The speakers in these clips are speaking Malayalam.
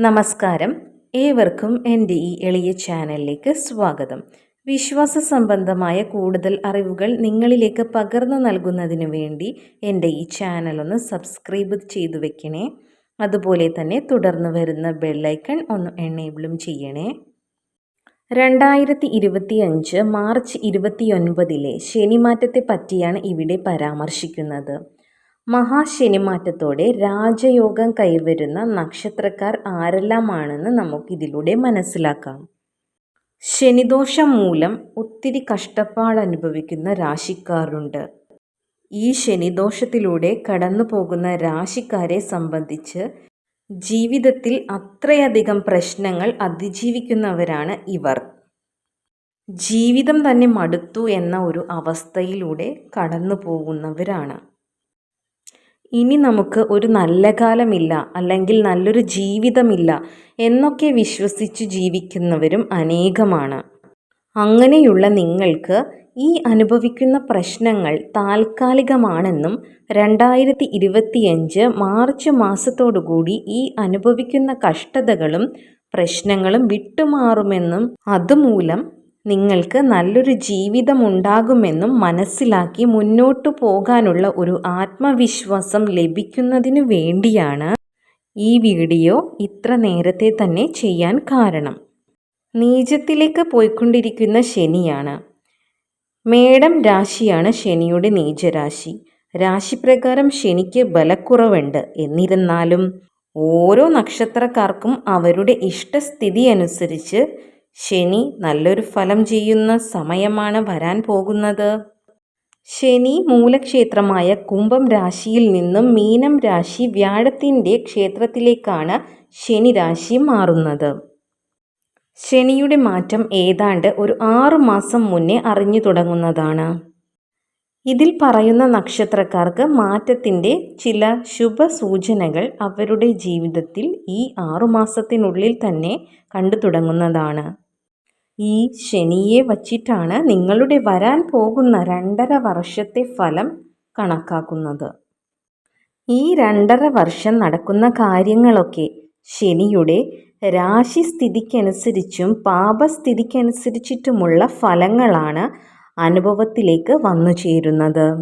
നമസ്കാരം. ഏവർക്കും എന്റെ ഈ എളിയ ചാനലിലേക്ക് സ്വാഗതം. വിശ്വാസ സംബന്ധമായ കൂടുതൽ അറിവുകൾ നിങ്ങളിലേക്ക് പകർന്നു നൽകുന്നതിന് വേണ്ടി എന്റെ ഈ ചാനൽ ഒന്ന് സബ്സ്ക്രൈബ് ചെയ്തു വെക്കണേ. അതുപോലെ തന്നെ തുടർന്ന് വരുന്ന ബെല്ലൈക്കൺ ഒന്ന് എനേബിളും ചെയ്യണേ. രണ്ടായിരത്തി ഇരുപത്തി അഞ്ച് മാർച്ച് ഇരുപത്തിയൊൻപതിലെ ശനിമാറ്റത്തെ പറ്റിയാണ് ഇവിടെ പരാമർശിക്കുന്നത്. മഹാശനിമാറ്റത്തോടെ രാജയോഗം കൈവരുന്ന നക്ഷത്രക്കാർ ആരെല്ലാമാണെന്ന് നമുക്കിതിലൂടെ മനസ്സിലാക്കാം. ശനിദോഷം മൂലം ഒത്തിരി കഷ്ടപ്പാട് അനുഭവിക്കുന്ന രാശിക്കാരുണ്ട്. ഈ ശനിദോഷത്തിലൂടെ കടന്നു പോകുന്ന രാശിക്കാരെ സംബന്ധിച്ച് ജീവിതത്തിൽ അത്രയധികം പ്രശ്നങ്ങൾ അതിജീവിക്കുന്നവരാണ് ഇവർ. ജീവിതം തന്നെ മടുത്തു എന്ന ഒരു അവസ്ഥയിലൂടെ കടന്നു പോകുന്നവരാണ് ഇനി നമുക്ക് ഒരു നല്ല കാലമില്ല അല്ലെങ്കിൽ നല്ലൊരു ജീവിതമില്ല എന്നൊക്കെ വിശ്വസിച്ച് ജീവിക്കുന്നവരും അനേകമാണ്. അങ്ങനെയുള്ള നിങ്ങൾക്ക് ഈ അനുഭവിക്കുന്ന പ്രശ്നങ്ങൾ താൽക്കാലികമാണെന്നും രണ്ടായിരത്തി ഇരുപത്തിയഞ്ച് മാർച്ച് മാസത്തോടുകൂടി ഈ അനുഭവിക്കുന്ന കഷ്ടതകളും പ്രശ്നങ്ങളും വിട്ടുമാറുമെന്നും അതുമൂലം നിങ്ങൾക്ക് നല്ലൊരു ജീവിതമുണ്ടാകുമെന്നും മനസ്സിലാക്കി മുന്നോട്ടു പോകാനുള്ള ഒരു ആത്മവിശ്വാസം ലഭിക്കുന്നതിന് വേണ്ടിയാണ് ഈ വീഡിയോ ഇത്ര നേരത്തെ തന്നെ ചെയ്യാൻ കാരണം. നീചത്തിലേക്ക് പോയിക്കൊണ്ടിരിക്കുന്ന ശനിയാണ്. മേടം രാശിയാണ് ശനിയുടെ നീചരാശി. രാശിപ്രകാരം ശനിക്ക് ബലക്കുറവുണ്ട്. എന്നിരുന്നാലും ഓരോ നക്ഷത്രക്കാർക്കും അവരുടെ ഇഷ്ടസ്ഥിതി അനുസരിച്ച് ശനി നല്ലൊരു ഫലം ചെയ്യുന്ന സമയമാണ് വരാൻ പോകുന്നത്. ശനി മൂലക്ഷേത്രമായ കുംഭം രാശിയിൽ നിന്നും മീനം രാശി വ്യാഴത്തിന്റെ ക്ഷേത്രത്തിലേക്കാണ് ശനി രാശി മാറുന്നത്. ശനിയുടെ മാറ്റം ഏതാണ്ട് ഒരു ആറു മാസം മുന്നേ അറിഞ്ഞു തുടങ്ങുന്നതാണ്. ഇതിൽ പറയുന്ന നക്ഷത്രക്കാർക്ക് മാറ്റത്തിന്റെ ചില ശുഭ സൂചനകൾ അവരുടെ ജീവിതത്തിൽ ഈ ആറുമാസത്തിനുള്ളിൽ തന്നെ കണ്ടു തുടങ്ങുന്നതാണ്. ഈ ശനിയെ വച്ചിട്ടാണ് നിങ്ങളുടെ വരാൻ പോകുന്ന രണ്ടര വർഷത്തെ ഫലം കണക്കാക്കുന്നത്. ഈ രണ്ടര വർഷം നടക്കുന്ന കാര്യങ്ങളൊക്കെ ശനിയുടെ രാശിസ്ഥിതിക്കനുസരിച്ചും പാപസ്ഥിതിക്കനുസരിച്ചിട്ടുമുള്ള ഫലങ്ങളാണ് അനുഭവത്തിലേക്ക് വന്നു ചേരുന്നത്.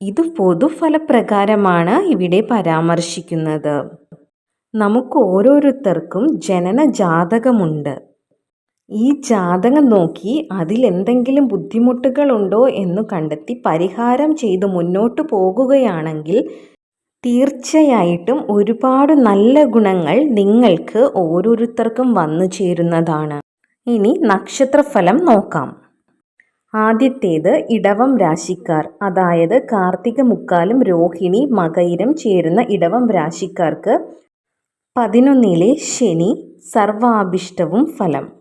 ഇത് പൊതുഫലപ്രകാരമാണ് ഇവിടെ പരാമർശിക്കുന്നത്. നമുക്ക് ഓരോരുത്തർക്കും ജനന ജാതകമുണ്ട് ഈ ജാതകം നോക്കി അതിലെന്തെങ്കിലും ബുദ്ധിമുട്ടുകളുണ്ടോ എന്ന് കണ്ടെത്തി പരിഹാരം ചെയ്ത് മുന്നോട്ട് പോകുകയാണെങ്കിൽ തീർച്ചയായിട്ടും ഒരുപാട് നല്ല ഗുണങ്ങൾ നിങ്ങൾക്ക് ഓരോരുത്തർക്കും വന്നു ചേരുന്നതാണ്. ഇനി നക്ഷത്രഫലം നോക്കാം. ആദ്യത്തേത് ഇടവം രാശിക്കാർ അതായത് കാർത്തിക മുക്കാലും രോഹിണി മകയിരം ചേരുന്ന ഇടവം രാശിക്കാർക്ക് പതിനൊന്നിലെ ശനി സർവാഭിഷ്ടവും ഫലം.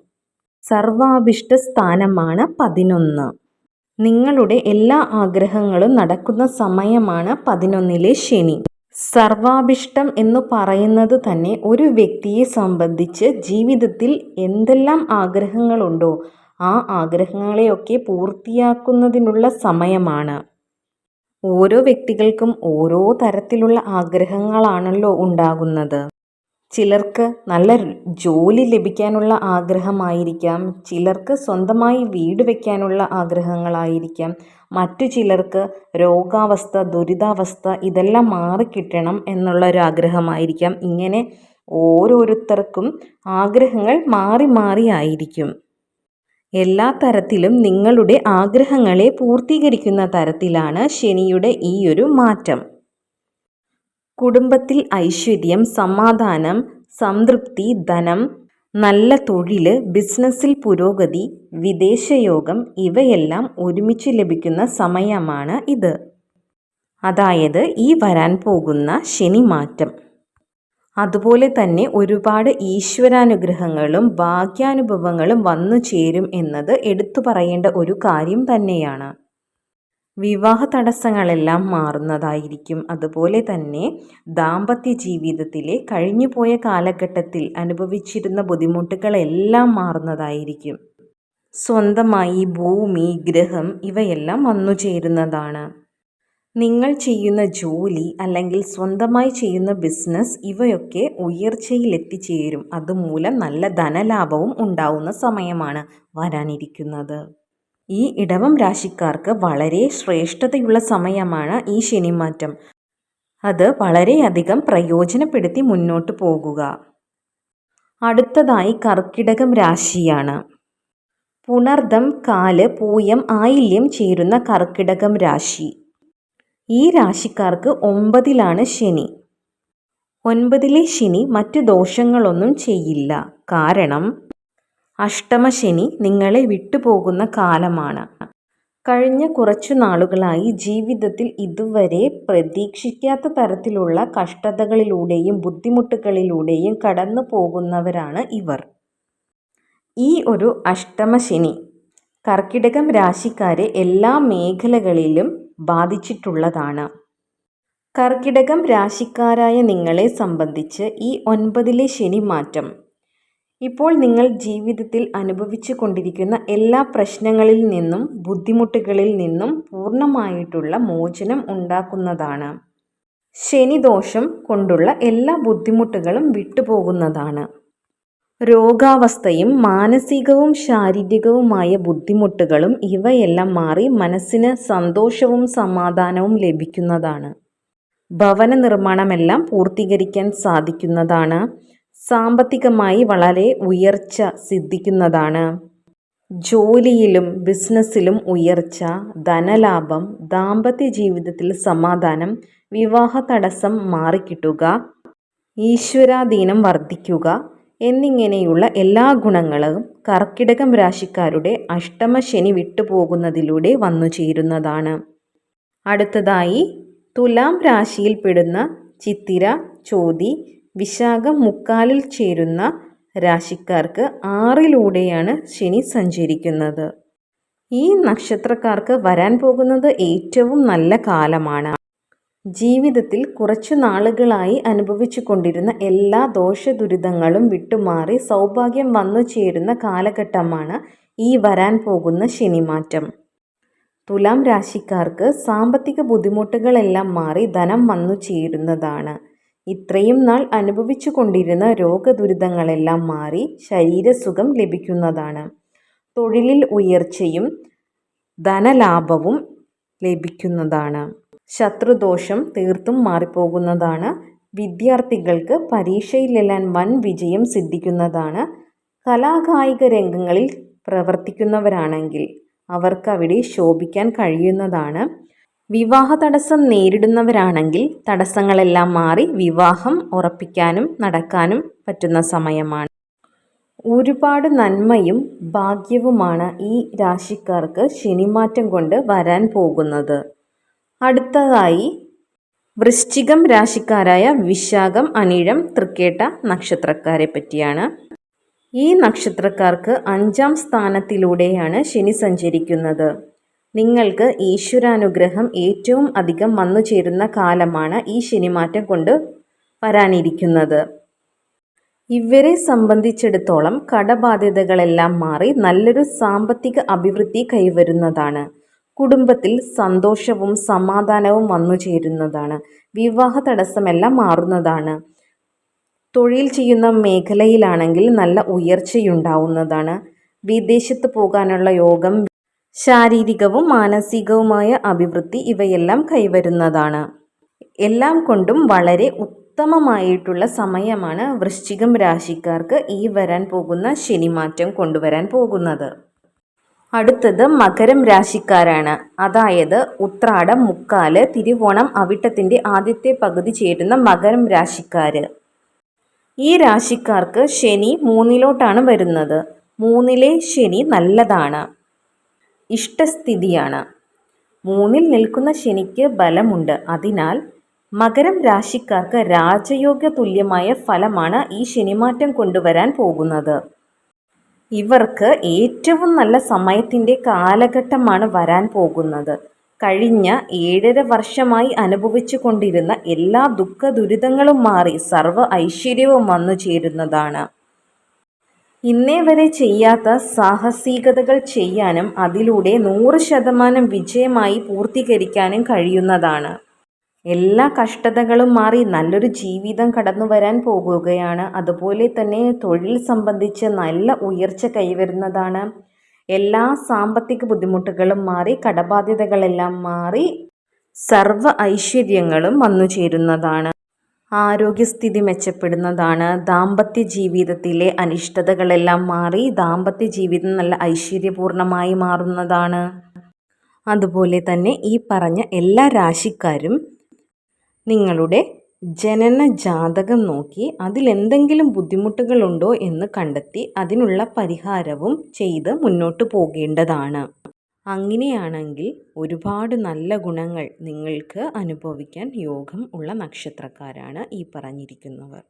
സർവാഭിഷ്ട സ്ഥാനമാണ് പതിനൊന്ന്. നിങ്ങളുടെ എല്ലാ ആഗ്രഹങ്ങളും നടക്കുന്ന സമയമാണ് പതിനൊന്നിലെ ശനി. സർവാഭിഷ്ടം എന്ന് പറയുന്നത് തന്നെ ഒരു വ്യക്തിയെ സംബന്ധിച്ച് ജീവിതത്തിൽ എന്തെല്ലാം ആഗ്രഹങ്ങളുണ്ടോ ആ ആഗ്രഹങ്ങളെയൊക്കെ പൂർത്തിയാക്കുന്നതിനുള്ള സമയമാണ്. ഓരോ വ്യക്തികൾക്കും ഓരോ തരത്തിലുള്ള ആഗ്രഹങ്ങളാണല്ലോ ഉണ്ടാകുന്നത്. ചിലർക്ക് നല്ല ജോലി ലഭിക്കാനുള്ള ആഗ്രഹമായിരിക്കാം ചിലർക്ക് സ്വന്തമായി വീട് വയ്ക്കാനുള്ള ആഗ്രഹങ്ങളായിരിക്കാം മറ്റു ചിലർക്ക് രോഗാവസ്ഥ ദുരിതാവസ്ഥ ഇതെല്ലാം മാറിക്കിട്ടണം എന്നുള്ള ഒരു ആഗ്രഹമായിരിക്കാം. ഇങ്ങനെ ഓരോരുത്തർക്കും ആഗ്രഹങ്ങൾ മാറി മാറി ആയിരിക്കും. എല്ലാ തരത്തിലും നിങ്ങളുടെ ആഗ്രഹങ്ങളെ പൂർത്തീകരിക്കുന്ന തരത്തിലാണ് ശനിയുടെ ഈ ഒരു മാറ്റം. കുടുംബത്തിൽ ഐശ്വര്യം സമാധാനം സംതൃപ്തി ധനം നല്ല തൊഴിൽ ബിസിനസ്സിൽ പുരോഗതി വിദേശയോഗം ഇവയെല്ലാം ഒരുമിച്ച് ലഭിക്കുന്ന സമയമാണ് ഇത്. അതായത് ഈ വരാൻ പോകുന്ന ശനി മാറ്റം അതുപോലെ തന്നെ ഒരുപാട് ഈശ്വരാനുഗ്രഹങ്ങളും ഭാഗ്യാനുഭവങ്ങളും വന്നു ചേരും എന്നത് എടുത്തു പറയേണ്ട ഒരു കാര്യം തന്നെയാണ്. വിവാഹ തടസ്സങ്ങളെല്ലാം മാറുന്നതായിരിക്കും. അതുപോലെ തന്നെ ദാമ്പത്യ ജീവിതത്തിലെ കഴിഞ്ഞുപോയ കാലഘട്ടത്തിൽ അനുഭവിച്ചിരുന്ന ബുദ്ധിമുട്ടുകളെല്ലാം മാറുന്നതായിരിക്കും. സ്വന്തമായി ഭൂമി ഗ്രഹം ഇവയെല്ലാം വന്നു ചേരുന്നതാണ്. നിങ്ങൾ ചെയ്യുന്ന ജോലി അല്ലെങ്കിൽ സ്വന്തമായി ചെയ്യുന്ന ബിസിനസ് ഇവയൊക്കെ ഉയർച്ചയിൽ എത്തിച്ചേരും അതുമൂലം നല്ല ധനലാഭവും ഉണ്ടാവുന്ന സമയമാണ് വരാനിരിക്കുന്നത്. ഈ ഇടവം രാശിക്കാർക്ക് വളരെ ശ്രേഷ്ഠതയുള്ള സമയമാണ് ഈ ശനിമാറ്റം. അത് വളരെയധികം പ്രയോജനപ്പെടുത്തി മുന്നോട്ട് പോകുക. അടുത്തതായി കർക്കിടകം രാശിയാണ്. പുണർദം കാൽ പൂയം ആയില്യം ചേരുന്ന കർക്കിടകം രാശി. ഈ രാശിക്കാർക്ക് ഒമ്പതിലാണ് ശനി. ഒൻപതിലെ ശനി മറ്റു ദോഷങ്ങളൊന്നും ചെയ്യില്ല. കാരണം അഷ്ടമശനി നിങ്ങളെ വിട്ടുപോകുന്ന കാലമാണ്. കഴിഞ്ഞ കുറച്ചു നാളുകളായി ജീവിതത്തിൽ ഇതുവരെ പ്രതീക്ഷിക്കാത്ത തരത്തിലുള്ള കഷ്ടതകളിലൂടെയും ബുദ്ധിമുട്ടുകളിലൂടെയും കടന്നു പോകുന്നവരാണ് ഇവർ. ഈ ഒരു അഷ്ടമശനി കർക്കിടകം രാശിക്കാരെ എല്ലാ മേഖലകളിലും ബാധിച്ചിട്ടുള്ളതാണ്. കർക്കിടകം രാശിക്കാരായ നിങ്ങളെ സംബന്ധിച്ച് ഈ ഒൻപതിലെ ശനി മാറ്റം ഇപ്പോൾ നിങ്ങൾ ജീവിതത്തിൽ അനുഭവിച്ചു കൊണ്ടിരിക്കുന്ന എല്ലാ പ്രശ്നങ്ങളിൽ നിന്നും ബുദ്ധിമുട്ടുകളിൽ നിന്നും പൂർണമായിട്ടുള്ള മോചനം ഉണ്ടാക്കുന്നതാണ്. ശനിദോഷം കൊണ്ടുള്ള എല്ലാ ബുദ്ധിമുട്ടുകളും വിട്ടുപോകുന്നതാണ്. രോഗാവസ്ഥയും മാനസികവും ശാരീരികവുമായ ബുദ്ധിമുട്ടുകളും ഇവയെല്ലാം മാറി മനസ്സിന് സന്തോഷവും സമാധാനവും ലഭിക്കുന്നതാണ്. ഭവന നിർമ്മാണമെല്ലാം പൂർത്തീകരിക്കാൻ സാധിക്കുന്നതാണ്. സാമ്പത്തികമായി വളരെ ഉയർച്ച സിദ്ധിക്കുന്നതാണ്. ജോലിയിലും ബിസിനസ്സിലും ഉയർച്ച ധനലാഭം ദാമ്പത്യ ജീവിതത്തിൽ സമാധാനം വിവാഹ തടസ്സം മാറിക്കിട്ടുക ഈശ്വരാധീനം വർദ്ധിക്കുക എന്നിങ്ങനെയുള്ള എല്ലാ ഗുണങ്ങളും കർക്കിടകം രാശിക്കാരുടെ അഷ്ടമശനി വിട്ടുപോകുന്നതിലൂടെ വന്നു ചേരുന്നതാണ്. അടുത്തതായി തുലാം രാശിയിൽപ്പെടുന്ന ചിത്തിര ചോതി വിശാഖം മുക്കാലിൽ ചേരുന്ന രാശിക്കാർക്ക് ആറിലൂടെയാണ് ശനി സഞ്ചരിക്കുന്നത്. ഈ നക്ഷത്രക്കാർക്ക് വരാൻ പോകുന്നത് ഏറ്റവും നല്ല കാലമാണ്. ജീവിതത്തിൽ കുറച്ചു നാളുകളായി അനുഭവിച്ചു കൊണ്ടിരുന്ന എല്ലാ ദോഷ ദുരിതങ്ങളും വിട്ടുമാറി സൗഭാഗ്യം വന്നു ചേരുന്ന കാലഘട്ടമാണ് ഈ വരാൻ പോകുന്ന ശനിമാറ്റം. തുലാം രാശിക്കാർക്ക് സാമ്പത്തിക ബുദ്ധിമുട്ടുകളെല്ലാം മാറി ധനം വന്നു ചേരുന്നതാണ്. ഇത്രയും നാൾ അനുഭവിച്ചു കൊണ്ടിരുന്ന രോഗദുരിതങ്ങളെല്ലാം മാറി ശരീരസുഖം ലഭിക്കുന്നതാണ്. തൊഴിലിൽ ഉയർച്ചയും ധനലാഭവും ലഭിക്കുന്നതാണ്. ശത്രുദോഷം തീർത്തും മാറിപ്പോകുന്നതാണ്. വിദ്യാർത്ഥികൾക്ക് പരീക്ഷയിലെല്ലാം വൻ വിജയം സിദ്ധിക്കുന്നതാണ്. കലാകായിക രംഗങ്ങളിൽ പ്രവർത്തിക്കുന്നവരാണെങ്കിൽ അവർക്കവിടെ ശോഭിക്കാൻ കഴിയുന്നതാണ്. വിവാഹ തടസ്സം നേരിടുന്നവരാണെങ്കിൽ തടസ്സങ്ങളെല്ലാം മാറി വിവാഹം ഉറപ്പിക്കാനും നടക്കാനും പറ്റുന്ന സമയമാണ്. ഒരുപാട് നന്മയും ഭാഗ്യവുമാണ് ഈ രാശിക്കാർക്ക് ശനിമാറ്റം കൊണ്ട് വരാൻ പോകുന്നത്. അടുത്തതായി വൃശ്ചികം രാശിക്കാരായ വിശാഖം അനിഴം തൃക്കേട്ട നക്ഷത്രക്കാരെ പറ്റിയാണ്. ഈ നക്ഷത്രക്കാർക്ക് അഞ്ചാം സ്ഥാനത്തിലൂടെയാണ് ശനി സഞ്ചരിക്കുന്നത്. നിങ്ങൾക്ക് ഈശ്വരാനുഗ്രഹം ഏറ്റവും അധികം വന്നു ചേരുന്ന കാലമാണ് ഈ ശനിമാറ്റം കൊണ്ട് വരാനിരിക്കുന്നത്. ഇവരെ സംബന്ധിച്ചിടത്തോളം കടബാധ്യതകളെല്ലാം മാറി നല്ലൊരു സാമ്പത്തിക അഭിവൃദ്ധി കൈവരുന്നതാണ്. കുടുംബത്തിൽ സന്തോഷവും സമാധാനവും വന്നു ചേരുന്നതാണ്. വിവാഹ തടസ്സമെല്ലാം മാറുന്നതാണ്. തൊഴിൽ ചെയ്യുന്ന മേഖലയിലാണെങ്കിൽ നല്ല ഉയർച്ചയുണ്ടാവുന്നതാണ്. വിദേശത്ത് പോകാനുള്ള യോഗം ശാരീരികവും മാനസികവുമായ അഭിവൃദ്ധി ഇവയെല്ലാം കൈവരുന്നതാണ്. എല്ലാം കൊണ്ടും വളരെ ഉത്തമമായിട്ടുള്ള സമയമാണ് വൃശ്ചികം രാശിക്കാർക്ക് ഈ വരാൻ പോകുന്ന ശനിമാറ്റം കൊണ്ടുവരാൻ പോകുന്നത്. അടുത്തത് മകരം രാശിക്കാരാണ്. അതായത് ഉത്രാടം മുക്കാൽ തിരുവോണം അവിട്ടത്തിന്റെ ആദ്യത്തെ പകുതി ചേരുന്ന മകരം രാശിക്കാർ ഈ രാശിക്കാർക്ക് ശനി മൂന്നിലോട്ടാണ് വരുന്നത്. മൂന്നിലെ ശനി നല്ലതാണ്. ഇഷ്ടസ്ഥിതിയാണ്. മൂന്നിൽ നിൽക്കുന്ന ശനിക്ക് ബലമുണ്ട്. അതിനാൽ മകരം രാശിക്കാർക്ക് രാജയോഗ്യ തുല്യമായ ഫലമാണ് ഈ ശനിമാറ്റം കൊണ്ടുവരാൻ പോകുന്നത്. ഇവർക്ക് ഏറ്റവും നല്ല സമയത്തിന്റെ കാലഘട്ടമാണ് വരാൻ പോകുന്നത്. കഴിഞ്ഞ ഏഴര വർഷമായി അനുഭവിച്ചു കൊണ്ടിരുന്ന എല്ലാ ദുഃഖ ദുരിതങ്ങളും മാറി സർവ ഐശ്വര്യവും വന്നു ചേരുന്നതാണ്. ഇന്നേ വരെ ചെയ്യാത്ത സാഹസികതകൾ ചെയ്യാനും അതിലൂടെ നൂറ് ശതമാനം വിജയമായി പൂർത്തീകരിക്കാനും കഴിയുന്നതാണ്. എല്ലാ കഷ്ടതകളും മാറി നല്ലൊരു ജീവിതം കടന്നു വരാൻ പോകുകയാണ്. അതുപോലെ തന്നെ തൊഴിൽ സംബന്ധിച്ച് നല്ല ഉയർച്ച കൈവരുന്നതാണ്. എല്ലാ സാമ്പത്തിക ബുദ്ധിമുട്ടുകളും മാറി കടബാധ്യതകളെല്ലാം മാറി സർവ ഐശ്വര്യങ്ങളും വന്നു ചേരുന്നതാണ് ആരോഗ്യസ്ഥിതി മെച്ചപ്പെടുന്നതാണ്. ദാമ്പത്യ ജീവിതത്തിലെ അനിഷ്ടതകളെല്ലാം മാറി ദാമ്പത്യ ജീവിതം നല്ല ഐശ്വര്യപൂർണമായി മാറുന്നതാണ്. അതുപോലെ തന്നെ ഈ പറഞ്ഞ എല്ലാ രാശിക്കാരും നിങ്ങളുടെ ജനന ജാതകം നോക്കി അതിലെന്തെങ്കിലും ബുദ്ധിമുട്ടുകളുണ്ടോ എന്ന് കണ്ടെത്തി അതിനുള്ള പരിഹാരവും ചെയ്ത് മുന്നോട്ട് പോകേണ്ടതാണ്. അങ്ങനെയാണെങ്കിൽ ഒരുപാട് നല്ല ഗുണങ്ങൾ നിങ്ങൾക്ക് അനുഭവിക്കാൻ യോഗം ഉള്ള നക്ഷത്രക്കാരാണ് ഈ പറഞ്ഞിരിക്കുന്നവർ.